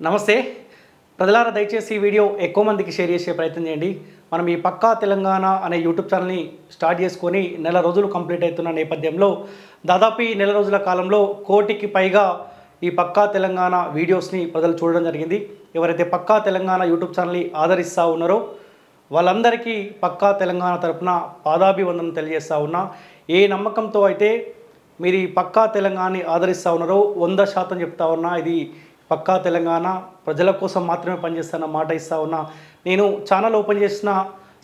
నమస్తే. ప్రజలారా దయచేసి ఈ వీడియో ఎక్కువ మందికి షేర్ చేసే ప్రయత్నం చేయండి. మనం ఈ పక్కా తెలంగాణ అనే యూట్యూబ్ ఛానల్ని స్టార్ట్ చేసుకొని నెల రోజులు కంప్లీట్ అవుతున్న నేపథ్యంలో దాదాపు ఈ నెల రోజుల కాలంలో కోటికి పైగా ఈ పక్కా తెలంగాణ వీడియోస్ని ప్రజలు చూడడం జరిగింది. ఎవరైతే పక్కా తెలంగాణ యూట్యూబ్ ఛానల్ని ఆదరిస్తూ ఉన్నారో వాళ్ళందరికీ పక్కా తెలంగాణ తరపున పాదాభివందనం తెలియజేస్తూ ఉన్నా. ఏ నమ్మకంతో అయితే మీరు ఈ పక్కా తెలంగాణని ఆదరిస్తూ ఉన్నారో వంద శాతం చెప్తా ఉన్నా ఇది పక్కా తెలంగాణ ప్రజల కోసం మాత్రమే పనిచేస్తున్న మాట ఇస్తా ఉన్నా. నేను ఛానల్ ఓపెన్ చేసిన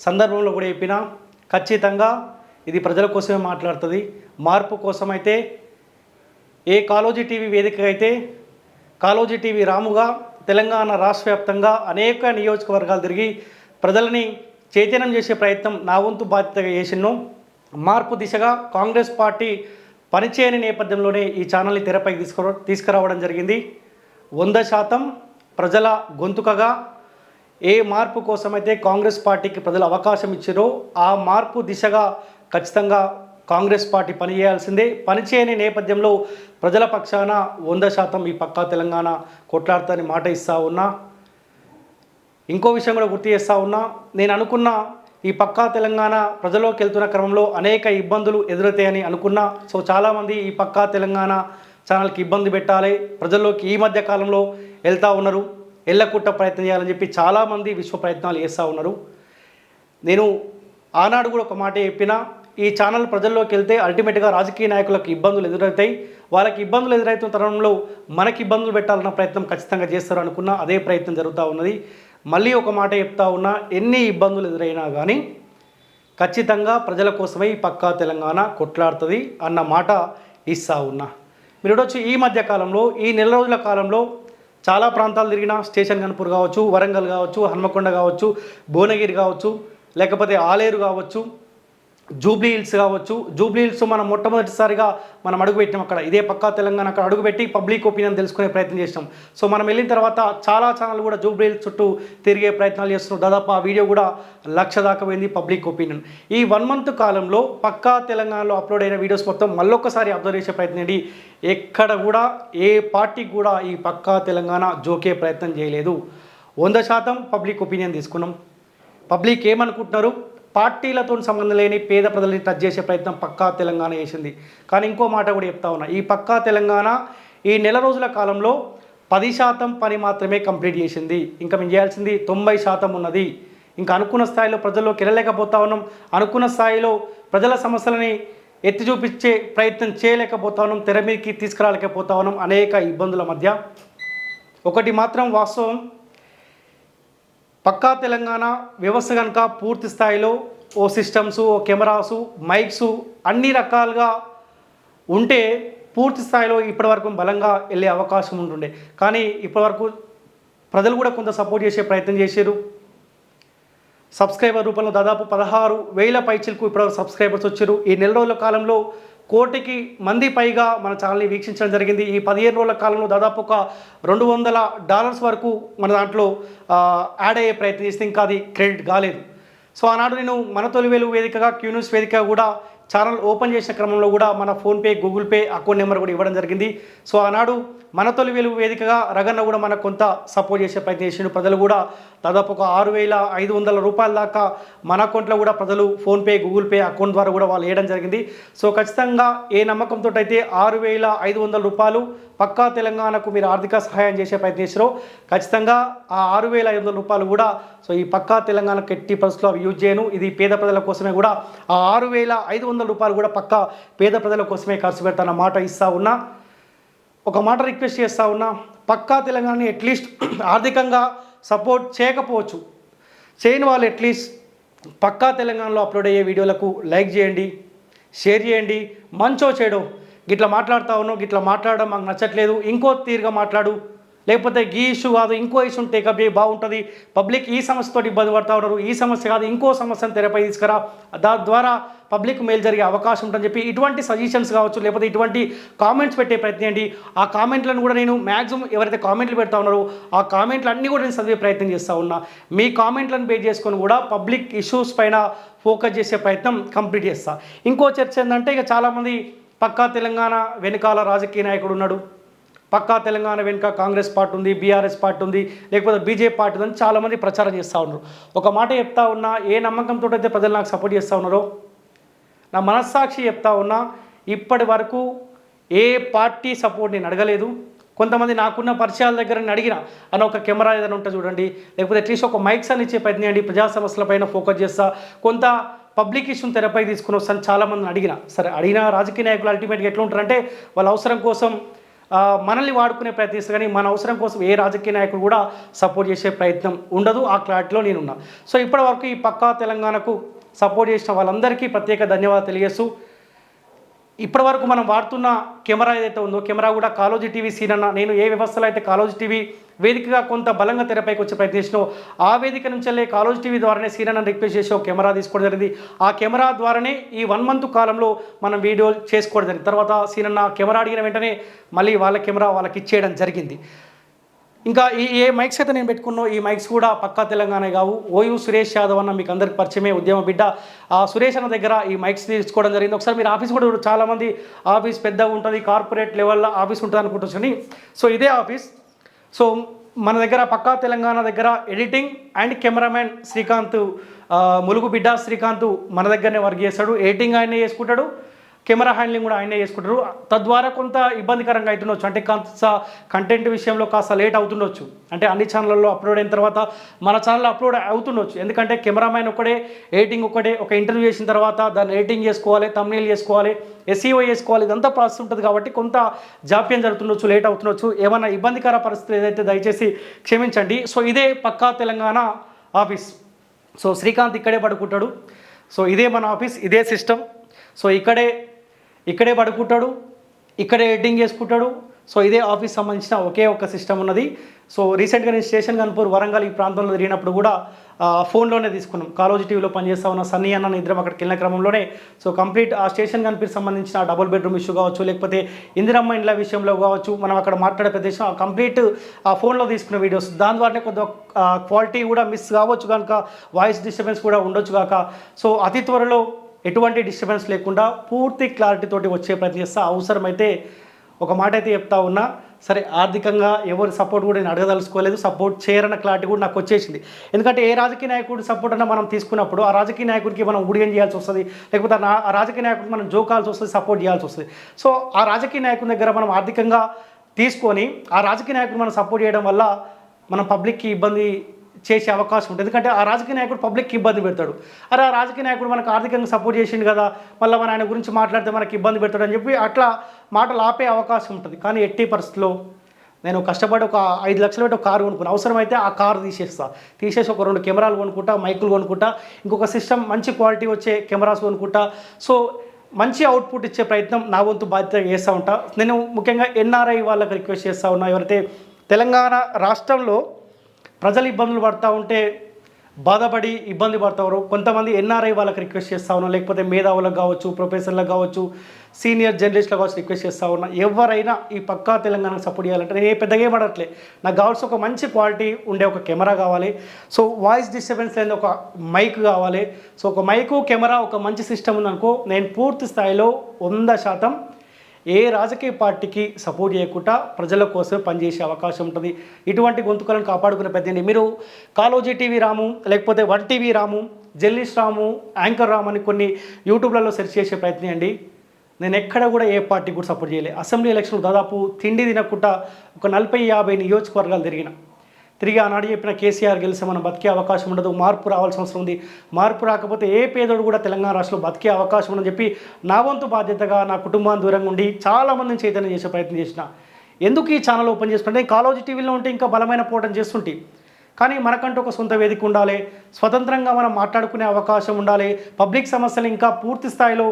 సందర్భంలో కూడా చెప్పిన ఖచ్చితంగా ఇది ప్రజల కోసమే మాట్లాడుతుంది. మార్పు కోసమైతే ఏ కాలోజీ టీవీ వేదిక అయితే కాలోజీ టీవీ రాముగా తెలంగాణ రాష్ట్ర వ్యాప్తంగా అనేక నియోజకవర్గాలు తిరిగి ప్రజలని చైతన్యం చేసే ప్రయత్నం నా వంతు బాధ్యతగా చేసిన్ను మార్పు దిశగా కాంగ్రెస్ పార్టీ పనిచేయని నేపథ్యంలోనే ఈ ఛానల్ని తెరపైకి తీసుకురా తీసుకురావడం జరిగింది. వంద శాతం ప్రజల గొంతుకగా ఏ మార్పు కోసమైతే కాంగ్రెస్ పార్టీకి ప్రజలు అవకాశం ఇచ్చారో ఆ మార్పు దిశగా ఖచ్చితంగా కాంగ్రెస్ పార్టీ పనిచేయాల్సిందే. పనిచేయని నేపథ్యంలో ప్రజల పక్షాన వంద శాతం ఈ పక్కా తెలంగాణ కొట్లాడతాని మాట ఇస్తా ఉన్నా. ఇంకో విషయం కూడా గుర్తు చేస్తా ఉన్నా. నేను అనుకున్న ఈ పక్కా తెలంగాణ ప్రజలోకి వెళ్తున్న క్రమంలో అనేక ఇబ్బందులు ఎదురవుతాయని అనుకున్నా. సో చాలామంది ఈ పక్కా తెలంగాణ ఛానల్కి ఇబ్బంది పెట్టాలి. ప్రజల్లోకి ఈ మధ్య కాలంలో వెళ్తూ ఉన్నారు. ఎల్లకుట్ట ప్రయత్నం చేయాలని చెప్పి చాలామంది విశ్వ ప్రయత్నాలు చేస్తూ ఉన్నారు. నేను ఆనాడు కూడా ఒక మాట చెప్పిన ఈ ఛానల్ ప్రజల్లోకి వెళ్తే అల్టిమేట్గా రాజకీయ నాయకులకు ఇబ్బందులు ఎదురవుతాయి. వాళ్ళకి ఇబ్బందులు ఎదురవుతున్న తరుణంలో మనకి ఇబ్బందులు పెట్టాలన్న ప్రయత్నం ఖచ్చితంగా చేస్తారు అనుకున్నా అదే ప్రయత్నం జరుగుతూ ఉన్నది. మళ్ళీ ఒక మాట చెప్తా ఉన్నా ఎన్ని ఇబ్బందులు ఎదురైనా కానీ ఖచ్చితంగా ప్రజల కోసమే పక్కా తెలంగాణ కొట్లాడుతుంది అన్న మాట ఇస్తా ఉన్నా. మీరు చూడొచ్చు ఈ మధ్య కాలంలో ఈ నెల రోజుల కాలంలో చాలా ప్రాంతాలు తిరిగిన స్టేషన్ కనుపూర్ కావచ్చు వరంగల్ కావచ్చు హన్మకొండ కావచ్చు భువనగిరి కావచ్చు లేకపోతే ఆలేరు కావచ్చు జూబ్లీ హిల్స్ కావచ్చు. జూబ్లీ హిల్స్ మనం మొట్టమొదటిసారిగా మనం అడుగుపెట్టినాం అక్కడ. ఇదే పక్కా తెలంగాణ అక్కడ అడుగుపెట్టి పబ్లిక్ ఒపీనియన్ తెలుసుకునే ప్రయత్నం చేసినాం. సో మనం వెళ్ళిన తర్వాత చాలా ఛానల్ కూడా జూబ్లీ హిల్స్ చుట్టూ తిరిగే ప్రయత్నాలు చేస్తున్నాం దాదాపు ఆ వీడియో కూడా లక్ష దాకా పోయింది పబ్లిక్ ఒపీనియన్. ఈ వన్ మంత్ కాలంలో పక్కా తెలంగాణలో అప్లోడ్ అయిన వీడియోస్ మొత్తం మళ్ళొక్కసారి అబ్జర్వ్ చేసే ప్రయత్నం చేయండి. ఎక్కడ కూడా ఏ పార్టీకి కూడా ఈ పక్కా తెలంగాణ జోకే ప్రయత్నం చేయలేదు. వంద శాతం పబ్లిక్ ఒపీనియన్ తీసుకున్నాం. పబ్లిక్ ఏమనుకుంటున్నారు? పార్టీలతో సంబంధం లేని పేద ప్రజల్ని టచ్ చేసే ప్రయత్నం పక్కా తెలంగాణ చేసింది. కానీ ఇంకో మాట కూడా చెప్తా ఉన్నా ఈ పక్కా తెలంగాణ ఈ నెల రోజుల కాలంలో పది శాతం పని మాత్రమే కంప్లీట్ చేసింది. ఇంకా మేము చేయాల్సింది తొంభై శాతం ఉన్నది. ఇంకా అనుకున్న స్థాయిలో ప్రజల్లోకి వెళ్ళలేకపోతా ఉన్నాం. అనుకున్న స్థాయిలో ప్రజల సమస్యలని ఎత్తి చూపించే ప్రయత్నం చేయలేకపోతా ఉన్నాం. తెర మీదకి తీసుకురాలేకపోతా ఉన్నాం అనేక ఇబ్బందుల మధ్య. ఒకటి మాత్రం వాస్తవం పక్కా తెలంగాణ వ్యవస్థ కనుక పూర్తి స్థాయిలో ఓ సిస్టమ్స్ ఓ కెమెరాసు మైక్స్ అన్ని రకాలుగా ఉంటే పూర్తి స్థాయిలో ఇప్పటివరకు బలంగా వెళ్ళే అవకాశం ఉంటుండే. కానీ ఇప్పటివరకు ప్రజలు కూడా కొంత సపోర్ట్ చేసే ప్రయత్నం చేశారు. సబ్స్క్రైబర్ రూపంలో దాదాపు పదహారు వేల పైచిలకు ఇప్పటివరకు సబ్స్క్రైబర్స్ వచ్చారు. ఈ నెల రోజుల కాలంలో కోటికి మంది పైగా మన ఛానల్ని వీక్షించడం జరిగింది. ఈ పదిహేను రోజుల కాలంలో దాదాపు ఒక రెండు వందల డాలర్స్ వరకు మన దాంట్లో యాడ్ అయ్యే ప్రయత్నం చేస్తే ఇంకా అది క్రెడిట్ కాలేదు. సో ఆనాడు నేను మన తొలి వేదికగా క్యూన్యూస్ వేదిక కూడా ఛానల్ ఓపెన్ చేసిన క్రమంలో కూడా మన PhonePe Google Pay account number కూడా ఇవ్వడం జరిగింది. సో ఆనాడు మన తొలి వెలుగు వేదికగా రగన్న కూడా మనకు కొంత సపోర్ట్ చేసే ప్రయత్నం చేసిండు. ప్రజలు కూడా దాదాపు ఒక ఆరు వేల ఐదు వందల రూపాయల దాకా మన అకౌంట్లో కూడా ప్రజలు ఫోన్పే గూగుల్ పే అకౌంట్ ద్వారా కూడా వాళ్ళు వేయడం జరిగింది. సో ఖచ్చితంగా ఏ నమ్మకంతో అయితే ఆరు వేల ఐదు వందల రూపాయలు పక్కా తెలంగాణకు మీరు ఆర్థిక సహాయం చేసే ప్రయత్నం చేసారో ఖచ్చితంగా ఆ ఆరు వేల ఐదు వందల రూపాయలు కూడా సో ఈ పక్కా తెలంగాణకు ఎట్టి పరిస్థితుల్లో అవి యూజ్ చేయను. ఇది పేద ప్రజల కోసమే కూడా ఆ ఆరు వేల ఐదు వందల రూపాయలు కూడా పక్కా పేద ప్రజల కోసమే ఖర్చు పెడతానన్న మాట ఇస్తా ఉన్నా. ఒక మాట రిక్వెస్ట్ చేస్తా ఉన్నా పక్కా తెలంగాణని అట్లీస్ట్ ఆర్థికంగా సపోర్ట్ చేయకపోవచ్చు. చేయని వాళ్ళు అట్లీస్ట్ పక్కా తెలంగాణలో అప్లోడ్ అయ్యే వీడియోలకు లైక్ చేయండి షేర్ చేయండి మంచో చెడో. గిట్లా మాట్లాడుతా ఉన్నావు గిట్లా మాట్లాడడం మాకు నచ్చట్లేదు ఇంకో తీరుగా మాట్లాడు. లేకపోతే ఈ ఇష్యూ కాదు ఇంకో ఇష్యూ ఉంటే చేయి బాగుంటుంది. పబ్లిక్ ఈ సమస్యతో ఇబ్బంది పడతా ఉన్నారు. ఈ సమస్య కాదు ఇంకో సమస్యను తెరపై తీసుకురా. దాని ద్వారా పబ్లిక్ మేలు జరిగే అవకాశం ఉంటుందని చెప్పి ఇటువంటి సజెషన్స్ కావచ్చు లేకపోతే ఇటువంటి కామెంట్స్ పెట్టే ప్రయత్నం చేయండి. ఆ కామెంట్లను కూడా నేను మ్యాక్సిమం ఎవరైతే కామెంట్లు పెడతా ఉన్నారో ఆ కామెంట్లు అన్నీ కూడా నేను చదివే ప్రయత్నం చేస్తూ ఉన్నా. మీ కామెంట్లను బేస్ చేసుకొని కూడా పబ్లిక్ ఇష్యూస్ పైన ఫోకస్ చేసే ప్రయత్నం కంప్లీట్ చేస్తా. ఇంకో చర్చ ఏంటంటే ఇక చాలామంది పక్కా తెలంగాణ వెనకాల రాజకీయ నాయకుడు ఉన్నాడు. పక్కా తెలంగాణ వెనుక కాంగ్రెస్ పార్టీ ఉంది బీఆర్ఎస్ పార్టీ ఉంది లేకపోతే బీజేపీ పార్టీ ఉందని అని చాలామంది ప్రచారం చేస్తూ ఉన్నారు. ఒక మాట చెప్తా ఉన్నా ఏ నమ్మకంతో అయితే ప్రజలు నాకు సపోర్ట్ చేస్తూ ఉన్నారో నా మనస్సాక్షి చెప్తా ఉన్నా ఇప్పటి వరకు ఏ పార్టీ సపోర్ట్ నేను అడగలేదు. కొంతమంది నాకున్న పరిచయాల దగ్గర నేను అడిగిన అని ఒక కెమెరా ఏదైనా ఉంటే చూడండి లేకపోతే అట్లీస్ట్ ఒక మైక్స్ అని ఇచ్చే ప్రయత్నం చేయండి ప్రజా సమస్యలపైన ఫోకస్ చేస్తా. కొంత పబ్లిక్ ఇష్యూని తెరపై తీసుకుని వస్తాను చాలామందిని అడిగిన. సరే అడిగిన రాజకీయ నాయకులు అల్టిమేట్గా ఎట్లా ఉంటారంటే వాళ్ళ అవసరం కోసం మనల్ని వాడుకునే ప్రయత్నిస్తారు కానీ మన అవసరం కోసం ఏ రాజకీయ నాయకుడు కూడా సపోర్ట్ చేసే ప్రయత్నం ఉండదు. ఆ క్లారిటీలో నేనున్నా. సో ఇప్పటి వరకు ఈ పక్కా తెలంగాణకు సపోర్ట్ చేసిన వాళ్ళందరికీ ప్రత్యేక ధన్యవాదాలు తెలియజేస్తూ ఇప్పటి వరకు మనం వాడుతున్న కెమెరా ఏదైతే ఉందో కెమెరా కూడా కాలోజీ టీవీ సీన్ అన్న నేను ఏ వ్యవస్థలో అయితే కాలోజీ టీవీ వేదికగా కొంత బలంగా తెరపైకి వచ్చే ప్రయత్నించినో ఆ వేదిక నుంచే వెళ్ళే కాలోజీ టీవీ ద్వారానే సీన్ రిక్వెస్ట్ చేసి ఒక కెమెరా తీసుకోవడం జరిగింది. ఆ కెమెరా ద్వారానే ఈ వన్ మంత్ కాలంలో మనం వీడియో చేసుకోవడం జరిగింది. తర్వాత సీనన్న కెమెరా అడిగిన వెంటనే మళ్ళీ వాళ్ళ కెమెరా వాళ్ళకి ఇచ్చేయడం జరిగింది. ఇంకా ఈ ఏ మైక్స్ అయితే నేను పెట్టుకున్నో ఈ మైక్స్ కూడా పక్కా తెలంగాణ కావు. ఓయూ సురేష్ యాదవ్ అన్న మీకు అందరికి పరిచయమే ఉద్యమ బిడ్డ. ఆ సురేష్ అన్న దగ్గర ఈ మైక్స్ తీసుకోవడం జరిగింది. ఒకసారి మీరు ఆఫీస్ కూడా చాలామంది ఆఫీస్ పెద్దగా ఉంటుంది కార్పొరేట్ లెవెల్లో ఆఫీస్ ఉంటుంది అనుకుంటుంది సో ఇదే ఆఫీస్. సో మన దగ్గర పక్కా తెలంగాణ దగ్గర editing and cameraman Srikanth Mulugu బిడ్డ శ్రీకాంత్ మన దగ్గరనే వర్క్ చేస్తాడు. ఎడిటింగ్ ఆయనే చేసుకుంటాడు. కెమెరా హ్యాండ్లింగ్ కూడా ఆయనే చేసుకుంటారు. తద్వారా కొంత ఇబ్బందికరంగా అవుతుండొచ్చు అంటే కాస్త కంటెంట్ విషయంలో కాస్త లేట్ అవుతుండొచ్చు. అంటే అన్ని ఛానళ్ళలో అప్లోడ్ అయిన తర్వాత మన ఛానల్ అప్లోడ్ అవుతుండొచ్చు. ఎందుకంటే కెమెరామ్యాన్ ఒకటే ఎడిటింగ్ ఒకటే ఒక ఇంటర్వ్యూ చేసిన తర్వాత దాన్ని ఎడిటింగ్ చేసుకోవాలి తమ్నీల్ చేసుకోవాలి ఎస్ఈఓ చేసుకోవాలి ఇదంతా ప్రాసెస్ ఉంటుంది కాబట్టి కొంత జాప్యం జరుగుతుండొచ్చు లేట్ అవుతుండొచ్చు. ఏమైనా ఇబ్బందికర పరిస్థితులు ఏదైతే దయచేసి క్షమించండి. సో ఇదే పక్కా తెలంగాణ ఆఫీస్. సో శ్రీకాంత్ ఇక్కడే పడుకుంటాడు. సో ఇదే మన ఆఫీస్ ఇదే సిస్టమ్ సో ఇక్కడే ఇక్కడే పడుకుంటాడు ఇక్కడే ఎడిటింగ్ చేసుకుంటాడు. సో ఇదే ఆఫీస్ సంబంధించిన ఒకే ఒక సిస్టమ్ ఉన్నది. సో రీసెంట్గా నేను స్టేషన్ కనుపూర్ వరంగల్ ఈ ప్రాంతంలో తిరిగినప్పుడు కూడా ఫోన్లోనే తీసుకున్నాం. కాలోజీ టీవీలో పనిచేస్తా ఉన్న సన్నీ అన్న ఇద్దరం అక్కడికి వెళ్ళిన క్రమంలోనే. సో కంప్లీట్ ఆ స్టేషన్ కనిపి సంబంధించిన డబుల్ బెడ్రూమ్ ఇష్యూ కావచ్చు లేకపోతే ఇందిరమ్మ ఇండ్ల విషయంలో కావచ్చు మనం అక్కడ మాట్లాడే ప్రదేశం ఆ కంప్లీట్ ఆ ఫోన్లో తీసుకున్న వీడియోస్. దాని ద్వారానే కొద్దిగా క్వాలిటీ కూడా మిస్ కావచ్చు కనుక వాయిస్ డిస్టర్బెన్స్ కూడా ఉండొచ్చు కాక. సో అతి త్వరలో ఎటువంటి డిస్టర్బెన్స్ లేకుండా పూర్తి క్లారిటీ తోటి వచ్చే ప్రయత్నం చేస్తా. అవసరమైతే ఒక మాట అయితే చెప్తా ఉన్నా సరే ఆర్థికంగా ఎవరి సపోర్ట్ కూడా నేను అడగదలుచుకోలేదు. సపోర్ట్ చేయరన్న క్లారిటీ కూడా నాకు వచ్చేసింది. ఎందుకంటే ఏ రాజకీయ నాయకుడి సపోర్ట్ అన్న మనం తీసుకున్నప్పుడు ఆ రాజకీయ నాయకుడికి మనం ఊడియం చేయాల్సి వస్తుంది. లేకపోతే ఆ నా- ఆ రాజకీయ నాయకుడికి మనం జోకాల్సి వస్తుంది సపోర్ట్ చేయాల్సి వస్తుంది. సో ఆ రాజకీయ నాయకుడి దగ్గర మనం ఆర్థికంగా తీసుకొని ఆ రాజకీయ నాయకుడు మనం సపోర్ట్ చేయడం వల్ల మనం పబ్లిక్కి ఇబ్బంది చేసే అవకాశం ఉంటుంది. ఎందుకంటే ఆ రాజకీయ నాయకుడు పబ్లిక్కి ఇబ్బంది పెడతాడు. అరే ఆ రాజకీయ నాయకుడు మనకు ఆర్థికంగా సపోర్ట్ చేసిండు కదా మళ్ళీ మన ఆయన గురించి మాట్లాడితే మనకి ఇబ్బంది పెడతాడు అని చెప్పి అట్లా మాటలు ఆపే అవకాశం ఉంటుంది. కానీ ఎట్టి పరిస్థితిలో నేను కష్టపడి ఒక ఐదు లక్షలు పెట్టి ఒక కారు కొనుక్కున్నా. అవసరమైతే ఆ కారు తీసేస్తా. తీసేసి ఒక రెండు కెమెరాలు కొనుక్కుంటా మైకులు కొనుక్కుంటా ఇంకొక సిస్టమ్ మంచి క్వాలిటీ వచ్చే కెమెరాస్ కొనుక్కుంటా. సో మంచి అవుట్పుట్ ఇచ్చే ప్రయత్నం నా వంతు బాధ్యత చేస్తూ ఉంటా. నేను ముఖ్యంగా ఎన్ఆర్ఐ వాళ్ళకి రిక్వెస్ట్ చేస్తూ ఉన్నా. ఎవరైతే తెలంగాణ రాష్ట్రంలో ప్రజలు ఇబ్బందులు పడతా ఉంటే బాధపడి ఇబ్బంది పడతారు. కొంతమంది ఎన్ఆర్ఐ వాళ్ళకి రిక్వెస్ట్ చేస్తా ఉన్నా లేకపోతే మేధావులకు కావచ్చు ప్రొఫెసర్లకు కావచ్చు సీనియర్ జర్నలిస్ట్లకు కావచ్చు రిక్వెస్ట్ చేస్తా ఉన్నా. ఎవరైనా ఈ పక్కా తెలంగాణకు సపోర్ట్ చేయాలంటే నేను ఏ పెద్దగా పడట్లే నాకు కావాల్సిన ఒక మంచి క్వాలిటీ ఉండే ఒక కెమెరా కావాలి. సో వాయిస్ డిస్టర్బెన్స్ లేని ఒక మైక్ కావాలి. సో ఒక మైకు కెమెరా ఒక మంచి సిస్టమ్ ఉందనుకో నేను పూర్తి స్థాయిలో వంద శాతం ఏ రాజకీయ పార్టీకి సపోర్ట్ చేయకుండా ప్రజల కోసం పనిచేసే అవకాశం ఉంటుంది. ఇటువంటి గొంతుకలను కాపాడుకునే పెద్దండి మీరు కాలోజీ టీవీ రాము లేకపోతే one TV Ramu journalist Ramu anchor Ramu అని కొన్ని యూట్యూబ్లలో సెర్చ్ చేసే ప్రయత్నం అండి. నేను ఎక్కడ కూడా ఏ పార్టీకి కూడా సపోర్ట్ చేయలేదు అసెంబ్లీ ఎలక్షన్లు దాదాపు తిండి తినకుండా ఒక నలభై యాభై నియోజకవర్గాలు తిరిగిన. తిరిగి ఆనాడు చెప్పిన కేసీఆర్ గెలిస్తే మనం బతికే అవకాశం ఉండదు. మార్పు రావాల్సిన అవసరం ఉంది. మార్పు రాకపోతే ఏ పేదోడు కూడా తెలంగాణ రాష్ట్రంలో బతికే అవకాశం ఉందని చెప్పి నా వంతు బాధ్యతగా నా కుటుంబాన్ని దూరంగా ఉండి చాలా మందిని చైతన్యం చేసే ప్రయత్నం చేసిన. ఎందుకు ఈ ఛానల్ ఓపెన్ చేసుకుంటే కాలేజీ టీవీలో ఉంటే ఇంకా బలమైన పోటం చేస్తుంటే కానీ మనకంటూ ఒక సొంత వేదిక ఉండాలి. స్వతంత్రంగా మనం మాట్లాడుకునే అవకాశం ఉండాలి. పబ్లిక్ సమస్యలు ఇంకా పూర్తి స్థాయిలో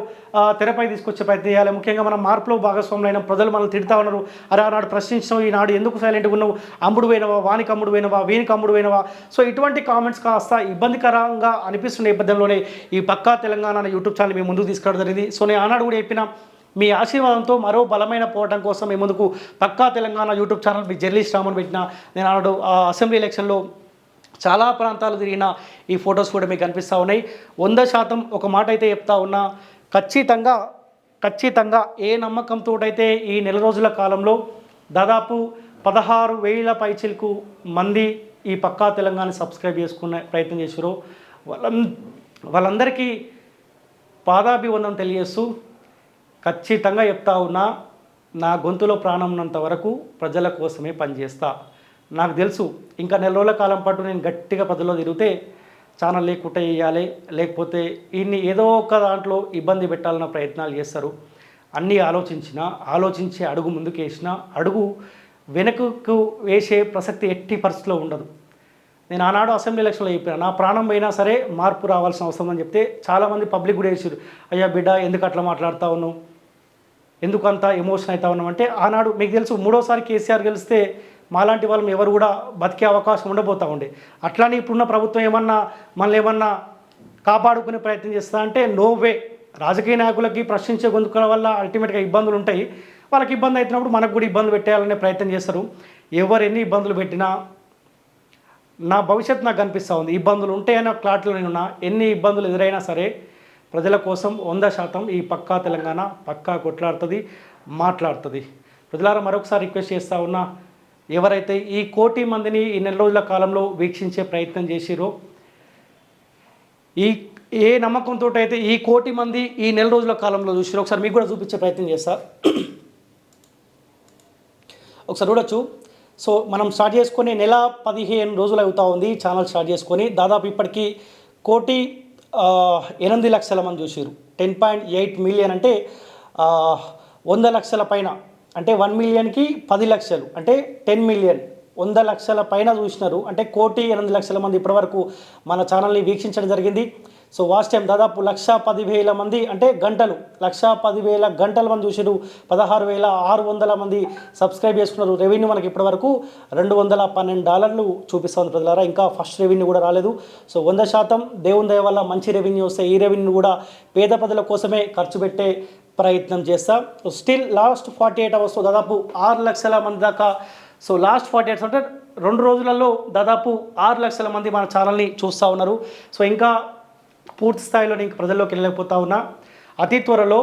తెరపై తీసుకొచ్చే ప్రయత్నం చేయాలి ముఖ్యంగా మనం మార్పులో భాగస్వాములైన ప్రజలు మనల్ని తిడతా ఉన్నారు. అరే ఆనాడు ప్రశ్నించడం ఈనాడు ఎందుకు సైలెంట్గా ఉన్నావు? అమ్ముడు పోయినవా? వానికి అమ్ముడు పోయినవా? వీనికి అమ్ముడు పోయినవా? సో ఇటువంటి కామెంట్స్ కాస్త ఇబ్బందికరంగా అనిపిస్తున్న నేపథ్యంలోనే ఈ పక్కా తెలంగాణ యూట్యూబ్ ఛానల్ మేము ముందుకు తీసుకురావడం జరిగింది. సో నేను ఆనాడు కూడా చెప్పిన మీ ఆశీర్వాదంతో మరో బలమైన పోవడం కోసం మీ ముందుకు పక్కా తెలంగాణ యూట్యూబ్ ఛానల్ మీ జర్నలిస్ట్ రామన్ పెట్టిన నేను ఆనాడు ఆ అసెంబ్లీ ఎలక్షన్లో చాలా ప్రాంతాలు తిరిగిన ఈ ఫొటోస్ కూడా మీకు కనిపిస్తూ ఉన్నాయి. వంద శాతం ఒక మాట అయితే చెప్తా ఉన్నా ఖచ్చితంగా ఖచ్చితంగా ఏ నమ్మకంతో అయితే ఈ నెల రోజుల కాలంలో దాదాపు పదహారు వేల పైచిలకు మంది ఈ పక్కా తెలంగాణ సబ్స్క్రైబ్ చేసుకునే ప్రయత్నం చేశారు వాళ్ళ వాళ్ళందరికీ పాదాభివందనం తెలియజేస్తూ ఖచ్చితంగా చెప్తా ఉన్నా నా గొంతులో ప్రాణం ఉన్నంత వరకు ప్రజల కోసమే పనిచేస్తా. నాకు తెలుసు ఇంకా నెల రోజుల కాలం పాటు నేను గట్టిగా ప్రజల్లో తిరిగితే ఛానల్ లేకుండా వేయాలి లేకపోతే ఈయన్ని ఏదో ఒక దాంట్లో ఇబ్బంది పెట్టాలన్న ప్రయత్నాలు చేస్తారు. అన్నీ ఆలోచించిన ఆలోచించి అడుగు ముందుకు వేసిన అడుగు వెనుకకు వేసే ప్రసక్తి ఎట్టి పరిస్థితిలో ఉండదు. నేను ఆనాడు అసెంబ్లీ ఎలక్షన్లో చెప్పాను నా ప్రాణం పోయినా సరే మార్పు రావాల్సిన అవసరం అని చెప్తే చాలామంది పబ్లిక్ కూడా వేసారు అయ్యా బిడ్డ ఎందుకు అట్లా మాట్లాడుతా ఉన్నావు? ఎందుకు అంత ఎమోషన్ అవుతా ఉన్నాం అంటే ఆనాడు మీకు తెలుసు మూడోసారి కేసీఆర్ గెలిస్తే మాలాంటి వాళ్ళం ఎవరు కూడా బతికే అవకాశం ఉండబోతా ఉండే. అట్లానే ఇప్పుడున్న ప్రభుత్వం ఏమన్నా మనల్ని ఏమన్నా కాపాడుకునే ప్రయత్నం చేస్తా అంటే నో వే రాజకీయ నాయకులకి ప్రశ్నించే గొంతుకల వల్ల అల్టిమేట్గా ఇబ్బందులు ఉంటాయి. వాళ్ళకి ఇబ్బంది అవుతున్నప్పుడు మనకు కూడా ఇబ్బంది పెట్టేయాలనే ప్రయత్నం చేస్తారు. ఎవరు ఎన్ని ఇబ్బందులు పెట్టినా నా భవిష్యత్తు నాకు కనిపిస్తూ ఉంది. ఇబ్బందులు ఉంటాయన్న క్లాట్లో నేనున్నా ఎన్ని ఇబ్బందులు ఎదురైనా సరే ప్రజల కోసం వంద శాతం ఈ పక్కా తెలంగాణ పక్కా కొట్లాడుతుంది మాట్లాడుతుంది. ప్రజలారా మరొకసారి రిక్వెస్ట్ చేస్తూ ఉన్నా ఎవరైతే ఈ కోటి మందిని ఈ నెల రోజుల కాలంలో వీక్షించే ప్రయత్నం చేసిరో ఈ ఏ నమ్మకంతో అయితే ఈ కోటి మంది ఈ నెల రోజుల కాలంలో చూసిరో ఒకసారి మీకు కూడా చూపించే ప్రయత్నం చేస్తా. ఒకసారి చూడొచ్చు. సో మనం స్టార్ట్ చేసుకొని నెల పదిహేను రోజులు అవుతా ఉంది ఛానల్ స్టార్ట్ చేసుకొని. దాదాపు ఇప్పటికీ కోటి ఎనిమిది లక్షల మంది చూసారు టెన్ పాయింట్ ఎయిట్ మిలియన్ అంటే వంద లక్షల పైన. అంటే వన్ మిలియన్కి పది లక్షలు. అంటే టెన్ మిలియన్. వంద లక్షల పైన చూసినారు. అంటే కోటి ఎనిమిది లక్షల మంది ఇప్పటివరకు మన ఛానల్ని వీక్షించడం జరిగింది. సో వాచ్ టైం దాదాపు లక్ష పదివేల మంది అంటే గంటలు లక్ష పదివేల గంటల మంది చూసారు పదహారు వేల ఆరు వందల మంది సబ్స్క్రైబ్ చేసుకున్నారు. రెవెన్యూ మనకి ఇప్పటివరకు రెండు వందల పన్నెండు డాలర్లు చూపిస్తుంది ప్రజలారా. ఇంకా ఫస్ట్ రెవెన్యూ కూడా రాలేదు. సో వంద శాతం దేవుని దయ వల్ల మంచి రెవెన్యూ వస్తే ఈ రెవెన్యూ కూడా పేద ప్రజల కోసమే ఖర్చు పెట్టే ప్రయత్నం చేస్తాం. స్టిల్ లాస్ట్ ఫార్టీ ఎయిట్ అవర్స్లో దాదాపు ఆరు లక్షల మంది దాకా సో లాస్ట్ ఫార్టీ ఎయిట్స్ అంటే రెండు రోజులలో దాదాపు ఆరు లక్షల మంది మన ఛానల్ని చూస్తూ ఉన్నారు. సో ఇంకా పూర్తి స్థాయిలో నేను ప్రజల్లోకి వెళ్ళలేకపోతా ఉన్నా. అతి త్వరలో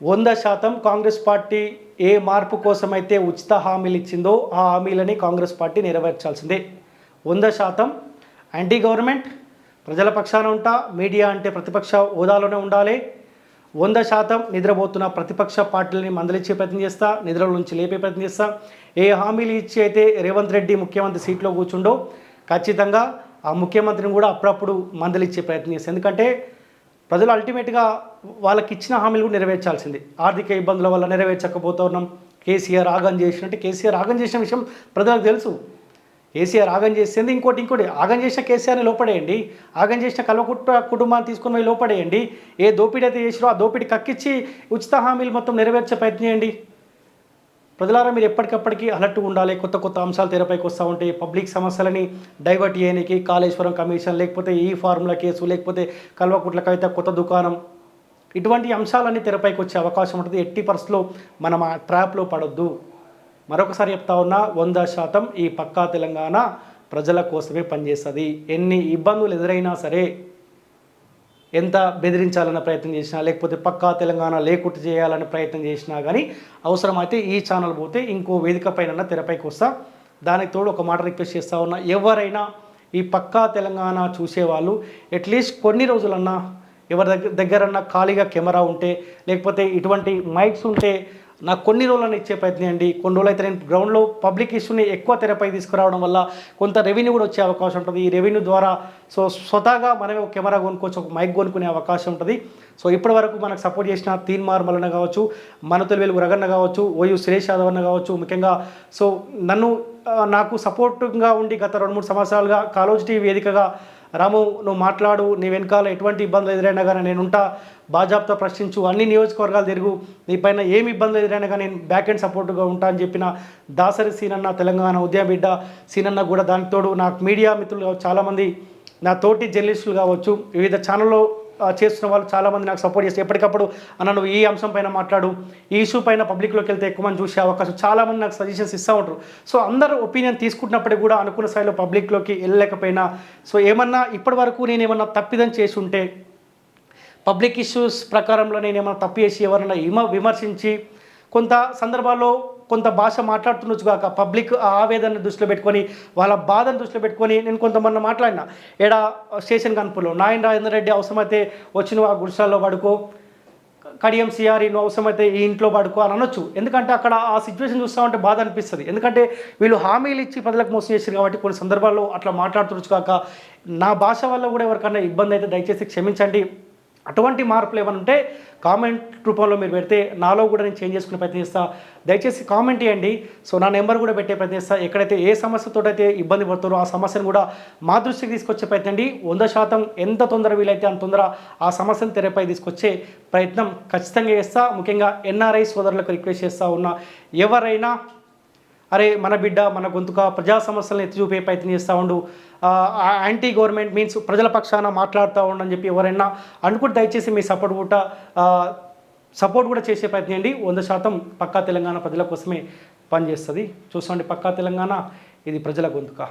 వంద శాతం కాంగ్రెస్ పార్టీ ఏ మార్పు కోసమైతే ఉచిత హామీలు ఇచ్చిందో ఆ హామీలని కాంగ్రెస్ పార్టీ నెరవేర్చాల్సిందే. వంద శాతం యాంటీ గవర్నమెంట్ ప్రజల పక్షాన ఉంటా మీడియా అంటే ప్రతిపక్ష హోదాలోనే ఉండాలి. వంద శాతం నిద్రపోతున్న ప్రతిపక్ష పార్టీలని మందలిచ్చే ప్రయత్నం చేస్తా నిద్రల నుంచి లేపే ప్రయత్నం చేస్తా. ఏ హామీలు ఇచ్చి అయితే రేవంత్ రెడ్డి ముఖ్యమంత్రి సీట్లో కూర్చుండో ఖచ్చితంగా ఆ ముఖ్యమంత్రిని కూడా అప్పుడప్పుడు మందలిచ్చే ప్రయత్నం చేస్తుంది ఎందుకంటే ప్రజలు అల్టిమేట్గా వాళ్ళకి ఇచ్చిన హామీలు కూడా నెరవేర్చాల్సింది. ఆర్థిక ఇబ్బందుల వల్ల నెరవేర్చకపోతున్నాం. కేసీఆర్ ఆగం చేసినట్టు కేసీఆర్ ఆగం చేసిన విషయం ప్రజలకు తెలుసు. కేసీఆర్ ఆగం చేసింది ఇంకోటి ఇంకోటి. ఆగం చేసిన కేసీఆర్ని లోపడేయండి. ఆగం చేసిన కల్వకుట్ట కుటుంబాన్ని తీసుకుని పోయి లోపడేయండి. ఏ దోపిడీ అయితే చేసిరో ఆ దోపిడీ కక్కిచ్చి ఉచిత హామీలు మొత్తం నెరవేర్చే ప్రయత్నం చేయండి. ప్రజలారా మీరు ఎప్పటికప్పటికీ అలర్ట్ ఉండాలి. కొత్త కొత్త అంశాలు తెరపైకి వస్తూ ఉంటాయి పబ్లిక్ సమస్యలని డైవర్ట్ చేయడానికి కాళేశ్వరం కమిషన్ లేకపోతే ఈ ఫార్ములా కేసు లేకపోతే కల్వకుట్ల కవిత కొత్త దుకాణం. ఇటువంటి అంశాలన్నీ తెరపైకి వచ్చే అవకాశం ఉంటుంది. ఎట్టి పరిస్థితుల్లో మనం ఆ ట్రాప్లో పడొద్దు. మరొకసారి చెప్తా ఉన్నా వంద శాతం ఈ పక్కా తెలంగాణ ప్రజల కోసమే పనిచేస్తుంది. ఎన్ని ఇబ్బందులు ఎదురైనా సరే ఎంత బెదిరించాలన్న ప్రయత్నం చేసినా లేకపోతే పక్కా తెలంగాణ లేకుండా చేయాలని ప్రయత్నం చేసినా కానీ అవసరమైతే ఈ ఛానల్ పోతే ఇంకో వేదిక పైన తెరపైకి వస్తా. దానికి తోడు ఒక మాట రిక్వెస్ట్ చేస్తూ ఉన్నా. ఎవరైనా ఈ పక్కా తెలంగాణ చూసేవాళ్ళు అట్లీస్ట్ కొన్ని రోజులన్నా ఎవరి దగ్గర దగ్గరన్నా ఖాళీగా కెమెరా ఉంటే లేకపోతే ఇటువంటి మైక్స్ ఉంటే నాకు కొన్ని రోజులను ఇచ్చే ప్రయత్నం చేయండి. కొన్ని రోజులు అయితే నేను గ్రౌండ్లో పబ్లిక్ ఇష్యూని ఎక్కువ తెరపై తీసుకురావడం వల్ల కొంత రెవెన్యూ కూడా వచ్చే అవకాశం ఉంటుంది. ఈ రెవెన్యూ ద్వారా సో స్వతహాగా మనమే ఒక కెమెరా కొనుక్కోవచ్చు ఒక మైక్ కొనుక్కునే అవకాశం ఉంటుంది. సో ఇప్పటి వరకు మనకు సపోర్ట్ చేసిన తీన్ మార్మలన్న కావచ్చు మనతుల వెలుగు రగన్న కావచ్చు ఓయు సురేష్ యాదవ్ అన్న కావచ్చు ముఖ్యంగా సో నన్ను నాకు సపోర్టింగ్గా ఉండి గత రెండు మూడు సంవత్సరాలుగా కాలోజ్ టీవీ వేదికగా రాము నువ్వు మాట్లాడు నీ వెనకాల ఎటువంటి ఇబ్బందులు ఎదురైనా కానీ నేను ఉంటా. బాజాబ్తో ప్రశ్నించు అన్ని నియోజకవర్గాలు తిరుగు. నీ పైన ఏమి ఇబ్బందులు ఎదురైనా కానీ నేను బ్యాక్ అండ్ సపోర్ట్గా ఉంటా అని చెప్పిన దాసరి సీనన్న తెలంగాణ ఉద్యమ బిడ్డ సీనన్న కూడా దానికి తోడు. నాకు మీడియా మిత్రులు చాలామంది నా తోటి జర్నలిస్టులు కావచ్చు వివిధ ఛానల్లో చేస్తున్న వాళ్ళు చాలామంది నాకు సపోర్ట్ చేస్తారు ఎప్పటికప్పుడు అన్న నువ్వు ఈ అంశం పైన మాట్లాడు. ఈ ఇష్యూ పైన పబ్లిక్లోకి వెళ్తే ఎక్కువ మంది చూసే అవకాశం చాలామంది నాకు సజెషన్స్ ఇస్తూ ఉంటారు. సో అందరూ ఒపీనియన్ తీసుకుంటున్నప్పటికీ కూడా అనుకున్న స్థాయిలో పబ్లిక్లోకి వెళ్ళలేకపోయినా సో ఏమన్నా ఇప్పటి వరకు నేను ఏమన్నా తప్పిదం చేసి ఉంటే పబ్లిక్ ఇష్యూస్ ప్రకారంలో నేను ఏమైనా తప్పు చేసి ఎవరైనా విమ విమర్శించి కొంత సందర్భాల్లో కొంత భాష మాట్లాడుతుండొచ్చు కాక పబ్లిక్ ఆవేదన దృష్టిలో పెట్టుకొని వాళ్ళ బాధను దృష్టిలో పెట్టుకొని నేను కొంతమంది మాట్లాడిన. ఏడా స్టేషన్ కనుపులో నాయన రాజేంద్ర రెడ్డి అవసరమైతే వచ్చిన ఆ గుడిసాల్లో పడుకో కడియం సిఆర్ నువ్వు అవసరమైతే ఈ ఇంట్లో పడుకో అని అనొచ్చు. ఎందుకంటే అక్కడ ఆ సిచ్యువేషన్ చూస్తూ ఉంటే బాధ అనిపిస్తుంది. ఎందుకంటే వీళ్ళు హామీలు ఇచ్చి ప్రజలకు మోసం చేశారు కాబట్టి కొన్ని సందర్భాల్లో అట్లా మాట్లాడుతుండొచ్చు కాక నా భాష వల్ల కూడా ఎవరికైనా ఇబ్బంది అయితే దయచేసి క్షమించండి. అటువంటి మార్పులు ఏమైనా ఉంటే కామెంట్ రూపంలో మీరు పెడితే నాలో కూడా నేను చేంజ్ చేసుకునే ప్రయత్నిస్తా దయచేసి కామెంట్ చేయండి. సో నా నెంబర్ కూడా పెట్టే ప్రయత్నిస్తా ఎక్కడైతే ఏ సమస్యతో అయితే ఇబ్బంది పడుతారో ఆ సమస్యను కూడా మా దృష్టికి తీసుకొచ్చే ప్రయత్నండి వంద శాతం ఎంత తొందర వీలైతే అంత తొందర ఆ సమస్యను తెరపై తీసుకొచ్చే ప్రయత్నం ఖచ్చితంగా చేస్తా. ముఖ్యంగా ఎన్ఆర్ఐ సోదరులకు రిక్వెస్ట్ చేస్తా ఉన్నా. ఎవరైనా అరే మన బిడ్డ మన గొంతుక ప్రజా సమస్యలను ఎత్తి చూపే ప్రయత్నం చేస్తూ ఉండు. యాంటీ గవర్నమెంట్ మీన్స్ ప్రజల పక్షాన మాట్లాడుతూ ఉండని చెప్పి ఎవరైనా అనుకుంటే దయచేసి మీ సపోర్ట్ కూడా సపోర్ట్ కూడా చేసే ప్రయత్నం చేయండి. వంద శాతం పక్కా తెలంగాణ ప్రజల కోసమే పనిచేస్తుంది. చూసుకోండి పక్కా తెలంగాణ ఇది ప్రజల గొంతుక.